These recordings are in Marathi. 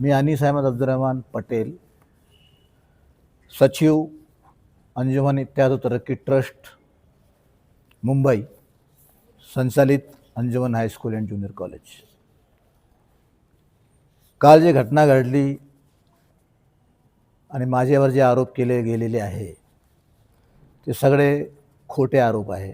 मी अनीस अहमद अब्दुरहमान पटेल सचिव अंजुमन इत्याद तरक्की ट्रस्ट मुंबई संचालित Anjuman high school and junior college. काल जी घटना घडली आणि माझ्यावर जे आरोप केले गेलेले आहे ते सगळे खोटे आरोप आहे.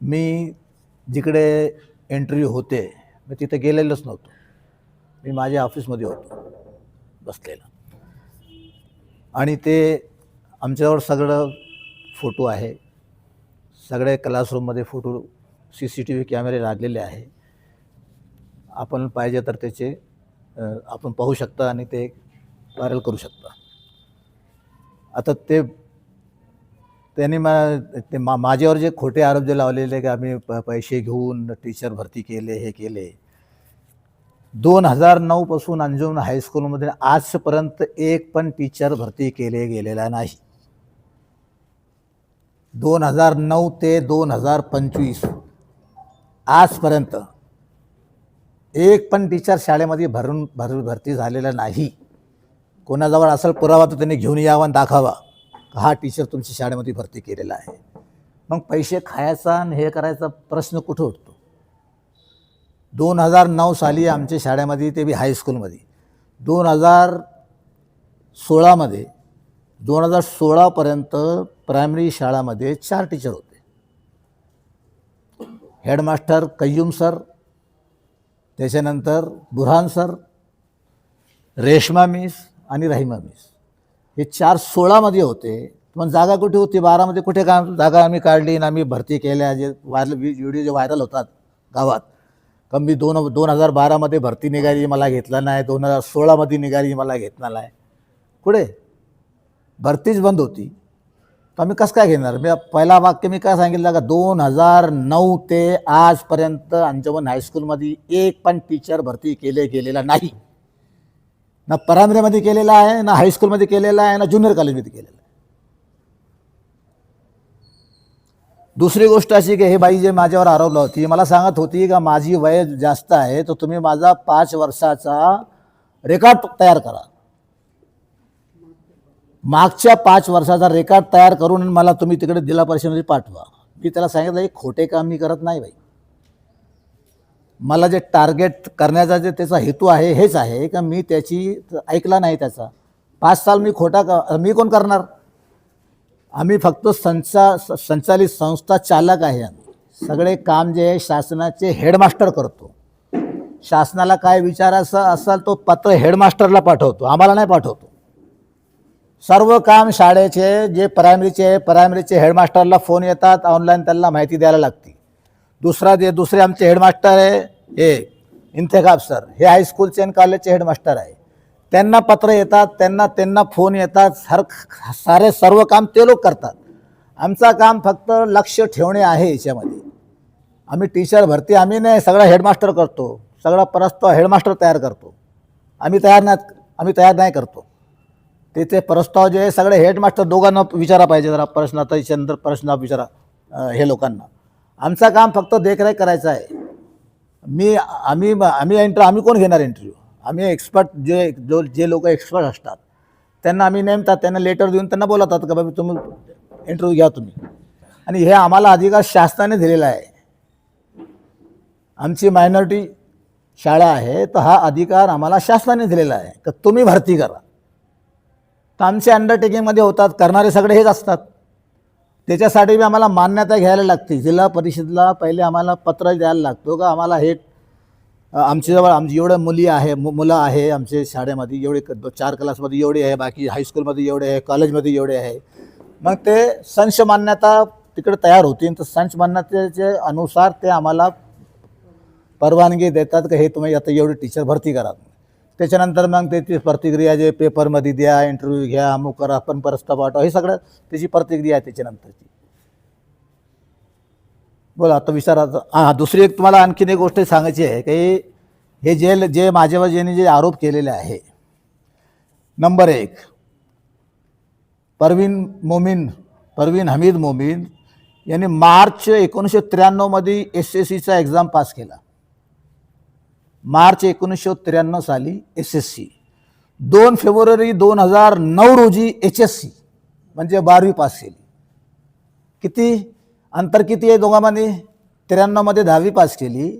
मी जिकडे इंटरव्ह्यू होते मी तिथे गेलेलोच नव्हतो. मी माझ्या ऑफिसमध्ये होतो बसलेला. आणि ते आमच्याजवळ सगळं फोटो आहे. सगळे क्लासरूममध्ये photo C C T V कॅमेरे लागलेले आहे. आपण पाहिजे तर त्याचे आपण पाहू शकता आणि ते व्हायरल करू शकता. आता ते त्यांनी मा ते मा माझ्यावर जे खोटे आरोप जे लावलेले की आम्ही प पैसे घेऊन टीचर भरती केले हे केले दोन हजार नऊपासून अंजुमन हायस्कूलमध्ये आजपर्यंत एक पण टीचर भरती केले गेलेला नाही. दोन हजार नऊ ते दोन हजार पंचवीस आजपर्यंत एक पण टीचर शाळेमध्ये भरून भर भरती झालेला नाही. कोणाजवळ असेल पुरावा तर त्यांनी घेऊन यावा आणि दाखवावा हा टीचर तुमच्या शाळेमध्ये भरती केलेला आहे. मग पैसे खायचा आणि हे करायचा प्रश्न कुठं उठतो दोन हजार नऊ साली आमच्या शाळेमध्ये ते बी हायस्कूलमध्ये दोन हजार सोळामध्ये दोन हजार सोळापर्यंत प्रायमरी शाळामध्ये चार टीचर होते. हेडमास्टर कय्यूम सर त्याच्यानंतर बुरहान सर रेश्मा मिस आणि रहिमा मिस. हे चार सोळामध्ये होते. पण जागा कुठे होती? बारामध्ये कुठे काम जागा आम्ही काढली आणि आम्ही भरती केल्या. जे व्हायरल व्हिडिओ जे व्हायरल होतात गावात का मी दोन दोन हजार बारामध्ये भरती निघाली मला घेतला नाही. दोन हजार सोळामध्ये निघाली मला घेतला नाही. कुठे भरतीच बंद होती. तर आम्ही कसं काय घेणार? मी पहिला वाक्य मी काय सांगितलं का? दोन हजार नऊ ते आजपर्यंत अंजमन हायस्कूलमध्ये एक पण टीचर भरती केले गेलेला नाही. ना प्रायमरीमध्ये केलेला आहे ना हायस्कूलमध्ये केलेला आहे ना ज्युनियर कॉलेजमध्ये केलेला आहे. दुसरी गोष्ट अशी की हे बाई जे माझ्यावर आरोपलं होती मला सांगत होती का माझी वय जास्त आहे तर तुम्ही माझा पाच वर्षाचा रेकॉर्ड तयार करा. मागच्या पाच वर्षाचा रेकॉर्ड तयार करून मला तुम्ही तिकडे जिल्हा परिषदेमध्ये पाठवा. मी त्याला सांगितलं हे खोटे काम मी करत नाही बाई. मला जे टार्गेट करण्याचा जे त्याचा हेतू आहे हेच आहे का मी त्याची ऐकला नाही त्याचा. पाच साल मी खोटा का मी कोण करणार? आम्ही फक्त संचा स- संचालित संस्था चालक आहे सगळे काम जे आहे शासनाचे हेडमास्टर करतो. शासनाला काय विचारायचं असेल तो पत्र हेडमास्टरला पाठवतो. आम्हाला नाही पाठवतो. सर्व काम शाळेचे जे प्रायमरीचे प्रायमरीचे हेडमास्टरला फोन येतात ऑनलाईन त्यांना माहिती द्यायला लागते. दुसरा जे दुसरे आमचे हेडमास्टर आहे हे इंतेखाब सर हे हायस्कूलचे आणि कॉलेजचे हेडमास्टर आहे. त्यांना पत्र येतात त्यांना त्यांना फोन येतात सर सारे सर्व काम ते लोक करतात. आमचं काम फक्त लक्ष ठेवणे आहे याच्यामध्ये. आम्ही टीचर भरती आम्ही नाही सगळा हेडमास्टर करतो. सगळा परस्पर हेडमास्टर तयार करतो. आम्ही तयार नाही आम्ही तयार नाही करतो. तिथे प्रस्ताव जे आहे सगळे हेडमास्टर दोघांना विचारा पाहिजे जरा प्रश्न आता याच्यानंतर प्रश्न विचारा हे लोकांना. आमचं काम फक्त देखरेख करायचं आहे. मी आम्ही आम्ही इंटर आम्ही कोण घेणार इंटरव्ह्यू आम्ही एक्सपर्ट जे जो जे लोक एक्सपर्ट असतात त्यांना आम्ही नेमतात त्यांना लेटर देऊन त्यांना बोलवतात का बाबा तुम्ही इंटरव्ह्यू घ्या तुम्ही. आणि हे आम्हाला अधिकार शासनाने दिलेला आहे. आमची मायनॉरिटी शाळा आहे तर हा अधिकार आम्हाला शासनाने दिलेला आहे तर तुम्ही भरती करा. तर आमचे अंडरटेकिंगमध्ये होतात करणारे सगळे हेच असतात. त्याच्यासाठी बी आम्हाला मान्यता घ्यायला लागते. जिल्हा परिषदला पहिले आम्हाला पत्र द्यायला लागतो का आम्हाला हे आमच्याजवळ आमची एवढं मुली आहे मु मुलं आहे आमच्या शाळेमध्ये एवढे चार क्लासमध्ये एवढे आहे बाकी हायस्कूलमध्ये एवढे आहे कॉलेजमध्ये एवढे आहे. मग ते संश मान्यता तिकडे तयार होती तर संच मान्यतेचे अनुसार ते आम्हाला परवानगी देतात की हे तुम्ही आता एवढी टीचर भरती करा. त्याच्यानंतर मग त्याची प्रतिक्रिया जे पेपरमध्ये द्या इंटरव्ह्यू घ्या अमुक करा पण परस्ता पाठवा हे सगळं त्याची प्रतिक्रिया आहे त्याच्यानंतरची. बोला आता विचारायचं हां दुसरी एक तुम्हाला आणखीन एक गोष्ट सांगायची आहे की हे जे जे माझ्यावर ज्यांनी जे आरोप केलेले आहे. नंबर एक परवीन मोमीन परवीन हमीद मोमीन यांनी मार्च एकोणीसशे त्र्याण्णवमध्ये एस एस सीचा एक्झाम पास केला. मार्च एकोणीसशे त्र्याण्णव साली एस एस सी दोन फेब्रुवारी दोन हजार नऊ रोजी एच एस सी म्हणजे बारावी पास केली. किती? अंतर किती आहे दोघांमध्ये? त्र्याण्णवमध्ये दहावी पास केली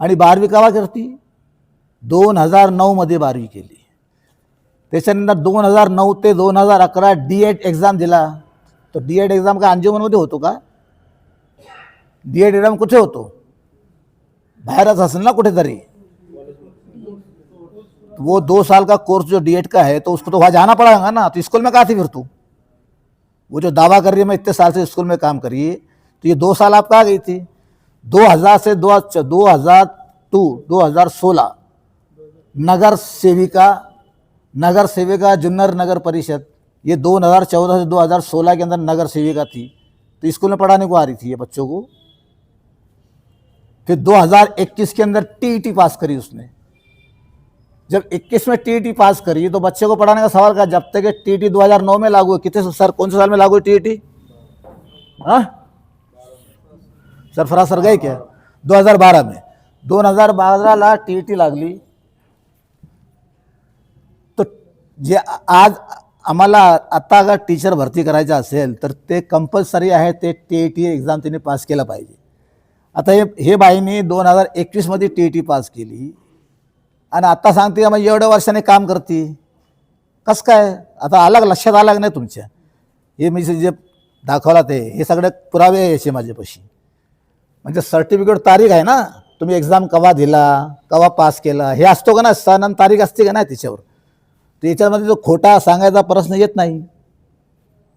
आणि बारावी केव्हा करती? दोन हजार नऊमध्ये बारावी केली. त्याच्यानंतर दोन हजार नऊ ते दोन हजार अकरा डी एड एक्झाम दिला. तो डी एड एक्झाम का अंजुमनमध्ये होतो का? डी एड एक्झाम कुठे होतो? बाहेरच असेल ना कुठेतरी. वो दो साल का कोर्स जो डी एड का है तो उसको तो वहाँ जाना पड़ेगा ना तो स्कूल में कहाँ थी फिर तू? वो जो दावा कर रही है मैं इतने साल से स्कूल में काम करी तो ये दो साल आप कहाँ गई थी। 2000 से दो दो हज़ार टू दो हज़ार सोलह, नगर सेविका नगर सेविका जुन्नर नगर परिषद, ये 2014 से 2016 के अंदर नगर सेविका थी। तो स्कूल में पढ़ाने को आ रही थी ये बच्चों को। फिर 2021 के अंदर टीईटी पास करी उसने। जब 21 में टीईटी पास करी तो बच्चे को पढ़ाने का सवाल का जब तक टीईटी 2009 में लागू है, कितने सर कौन से साल में लागू है टीईटी? हाँ? सरफराज सर गए क्या 2012 में। 2012 ला टी लागली। तो जे आज आम्हाला आता अगर टीचर भरती करायचं असेल तर ते कंपल्सरी आहे ते टी ई टी एक्झाम त्यांनी पास केला पाहिजे. आता हे हे बाईंनी दोन हजार एकवीसमध्ये टी ई टी पास केली. आणि आता सांगते का मग एवढ्या वर्षाने काम करते? कसं काय? आता अलग लक्षात आलं नाही तुमच्या? हे मी जे दाखवला ते हे सगळे पुरावे आहे याचे माझ्यापाशी. म्हणजे सर्टिफिकेट तारीख आहे ना? तुम्ही एक्झाम कवा दिला कवा पास केला हे असतो का ना सण आणि तारीख असते का नाही त्याच्यावर त्याच्यामध्ये जो खोटा सांगायचा प्रश्न येत नाही.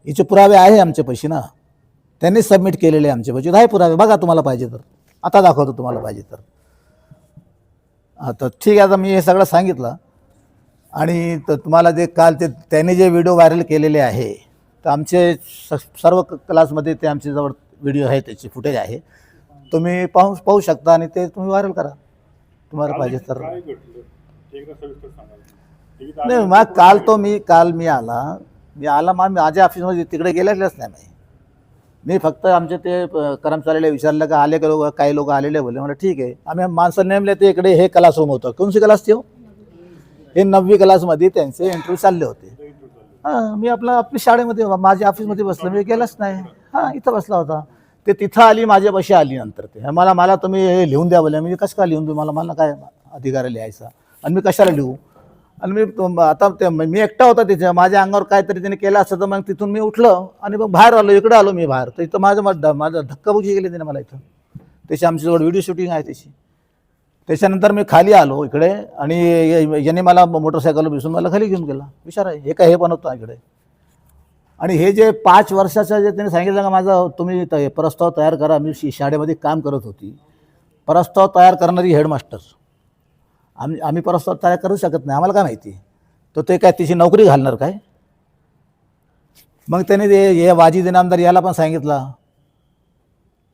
याचे पुरावे आहे आमच्यापाशी ना. त्यांनी सबमिट केलेले आहे आमच्यापाशी आहे पुरावे बघा तुम्हाला पाहिजे तर. आता दाखवतो तुम्हाला पाहिजे तर. आता ठीक आहे. आता मी हे सगळं सांगितलं. आणि तर तुम्हाला जे काल ते त्यांनी जे व्हिडिओ व्हायरल केलेले आहे तर आमचे स सर्व क्लासमध्ये ते आमचे जवळ व्हिडिओ आहे त्याचे फुटेज आहे. तुम्ही पाहू पाहू शकता आणि ते तुम्ही व्हायरल करा. तुम्हाला पाहिजे तर. काय घडलं? एकदा सविस्तर सांगाल? टीव्हीत नाही मग काल तो मी काल मी आला. मी आला मग माझ्या ऑफिसमध्ये तिकडे गेलेलेच नाही मी. मी फक्त आमचे ते अ, कर्मचाऱ्याला विचारलं का आले का लोक काही लोक आलेले बोलले. मला ठीक आहे. आम्ही माणसं नेमले ते इकडे हे क्लासरूम होतं. कोणसी क्लास ती हो हे नववी क्लासमध्ये त्यांचे इंटरव्ह्यू चालले होते. हां मी आपला आपली शाळेमध्ये माझ्या ऑफिसमध्ये बसलो. मी गेलाच नाही. हां इथं बसला होता. ते तिथं आली माझ्यापाशी आली नंतर ते. मला मला तुम्ही हे लिहून द्या बोलले मी कसं काय लिहून देऊ? मला मला काय अधिकार आहे लिहायचा? आणि मी कशाला लिहू? आणि मी आता ते मी एकटा होता तिथे. माझ्या अंगावर काहीतरी त्याने केलं असतं तर मग तिथून मी उठलं आणि मग बाहेर आलो. इकडे आलो मी बाहेर. तर इथं माझं माझं माझं धक्काबुकी केली त्याने मला इथं. त्याची आमच्याजवळ व्हिडिओ शूटिंग आहे त्याची. त्याच्यानंतर मी खाली आलो इकडे आणि याने मला मोटरसायकल बसून मला खाली घेऊन गेला. विचार आहे हे काय हे पण होतं इकडे. आणि हे जे पाच वर्षाचं जे त्यांनी सांगितलं का माझा तुम्ही त- प्रस्ताव तयार करा. मी शि- शाळेमध्ये काम करत होती. प्रस्ताव तयार करणारी हेडमास्टर आम्ही आम्ही प्रस्ताव तयार करू शकत नाही. आम्हाला काय माहिती? तर ते काय तिची नोकरी घालणार काय? मग त्याने ते हे वाजी दिनामदार याला पण सांगितलं.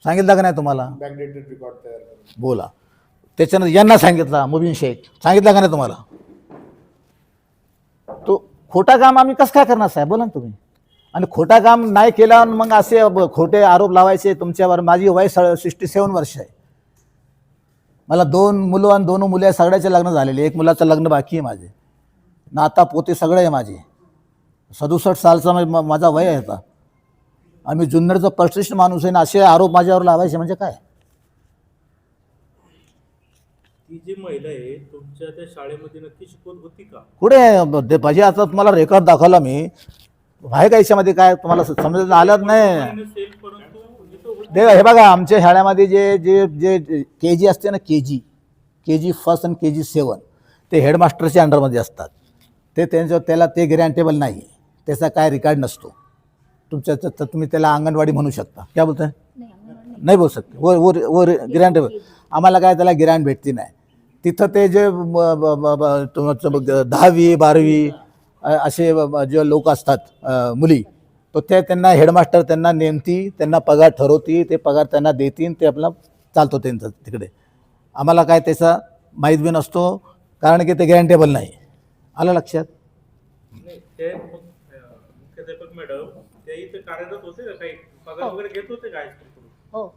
सांगितलं का नाही तुम्हाला? बोला. त्याच्यानंतर यांना सांगितलं मुबीन शेख. सांगितलं का नाही तुम्हाला? तो खोटा काम आम्ही कसं काय करणार साहेब? बोला ना तुम्ही. आणि खोटा काम नाही केलं मग असे खोटे आरोप लावायचे तुमच्यावर माझी वय सिक्स्टी सेवन वर्ष आहे. मला दोन मुलं आणि दोन मुले सगळ्याचे लग्न झालेले एक मुलाचं लग्न बाकी आहे माझे. नाता पोते सगळे आहे माझे. सदुसष्ट सालचा माझा वय आहे आता. आम्ही जुन्नरचा प्रतिष्ठ माणूस आहे ना असे आरोप माझ्यावर लावायचे म्हणजे काय? ती जी महिला आहे तुमच्या त्या शाळेमध्ये नक्की शिकवत होती का? कुठे पाहिजे आता तुम्हाला रेकॉर्ड दाखवला मी. आहे का याच्यामध्ये काय तुम्हाला समजत आलं नाही. दे हे बघा आमच्या शाळेमध्ये जे जे जे के जी असते ना के जी के जी फर्स्ट आणि के जी सेवन ते हेडमास्टरच्या अंडरमध्ये असतात. ते त्यांचं त्याला ते ग्रँटेबल नाही. त्याचा काय रेकॉर्ड नसतो. तुमच्या तर- तुम्ही त्याला अंगणवाडी म्हणू शकता. काय बोलताय? नाही बोलू शकते. वर वर वर ग्रँटेबल आम्हाला काय त्याला ग्रँड भेटती नाही. तिथं ते जे दहावी बारावी असे जे लोक असतात मुली तो ते त्यांना हेडमास्टर त्यांना नेमती त्यांना पगार ठरवती ते पगार त्यांना देतील ते आपला चालतो त्यांचं तिकडे. आम्हाला काय त्याचा माहीत बी नसतो कारण की ते गॅरंटेबल नाही. आलं लक्षात? नाही ते मग, अं, मुख्याध्यापक मॅडम ते इथे कार्यरत होते का काही? पगार वगैरे घेत होते का हायस्कूलकडून हो.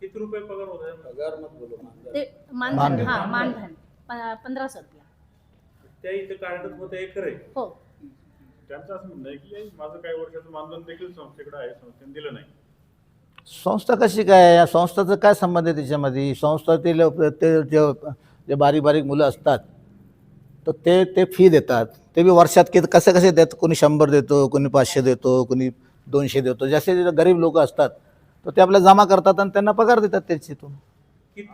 किती रुपये पगार होते? ते मानधन मानधन. हा मानधन. प- पंधरा सौ रुपया. त्या इथं कार्यरत होत्या हे खरं आहे. हो. त्यांचं असं म्हणणं आहे की "आई, माझं काही वर्षाचं मानधन देखील संस्थेकडे आहे संस्थेने दिलं नाही. संस्था कशी काय या संस्थाचं काय संबंध आहे त्याच्यामध्ये? संस्थातील ते जे जे बारीक बारीक मुलं असतात तर ते ते फी देतात. ते बी वर्षात किती कसे कसे देतात कोणी शंभर देतो कोणी पाचशे देतो कोणी दोनशे देतो. जसे जे गरीब लोक असतात तर ते आपल्याला जमा करतात आणि त्यांना पगार देतात त्याच्यातून.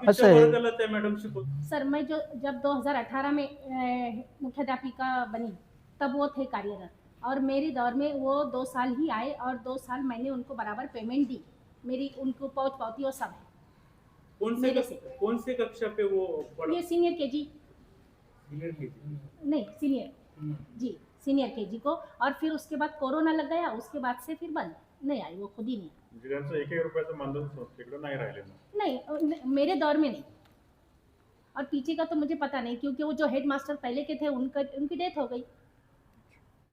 असं आहे. वर्गाला त्या मॅडम सर मैं जो जब 2018 में अ, मुख्याध्यापिका बनी तब वो थे कार्यरत। और मेरी दौर में वो दो साल ही आए और दो साल मैंने उनको बराबर पेमेंट दी। मेरी उनको पहुँच पावती और सब है। कौन से मेरे से। कौन से कक्षा पे वो पढ़ा? ये सीनियर के जी Senior नहीं सीनियर जी सीनियर के जी को। और फिर उसके बाद कोरोना लग गया उसके बाद से फिर बंद। नहीं आई वो खुद ही नहीं आई। म्हणजे त्यांचं एक एक रुपयाचं मानधन संस्थेकडे नाही राहिलेलं. नहीं मेरे दौर में नहीं. और पीछे का तो मुझे पता नहीं क्योंकि वो जो हेड मास्टर पहले के थे उनका उनकी डेथ हो गई.